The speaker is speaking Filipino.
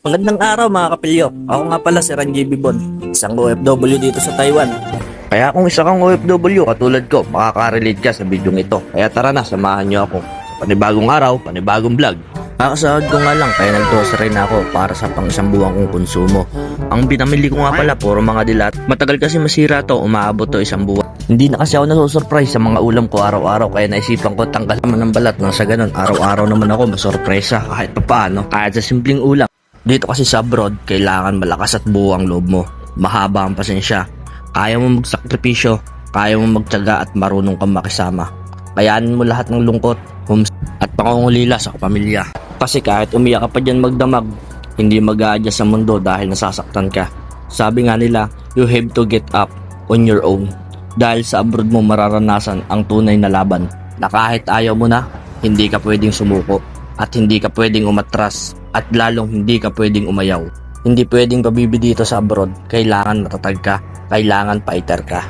Magandang araw mga kapilyo. Ako nga pala si Ranjay Bibon, isang OFW dito sa Taiwan. Kaya kung isa kang OFW katulad ko, makaka-relate ka sa video ito. Kaya tara na, samahan niyo ako sa panibagong araw, panibagong vlog. Kakasahod ko nga lang kaya nag-grocery na ako para sa pang isang buwang kong konsumo. Ang binamili ko nga pala puro mga dilat. Matagal kasi masira to, umaabot to isang buwan. Hindi na kasi ako nasusurprise sa mga ulam ko araw-araw kaya naisipan ko tanggal naman ng balat nang sa ganun araw-araw naman ako masorpresa kahit pa paano kahit sa simpleng ulam. Dito kasi sa abroad, kailangan malakas at buo ang loob mo. Mahaba ang pasensya. Kaya mo magsakripisyo, kaya mo magtyaga at marunong kang makisama. Kayanin mo lahat ng lungkot, homes, at pangungulila sa pamilya. Kasi kahit umiyak ka pa dyan magdamag, hindi mag sa mundo dahil nasasaktan ka. Sabi nga nila, you have to get up on your own. Dahil sa abroad mo mararanasan ang tunay na laban na kahit ayaw mo na, hindi ka pwedeng sumuko at hindi ka pwedeng umatras at lalong hindi ka pwedeng umayaw. Hindi pwedeng pabibi dito sa abroad, kailangan matatag ka, kailangan fighter ka.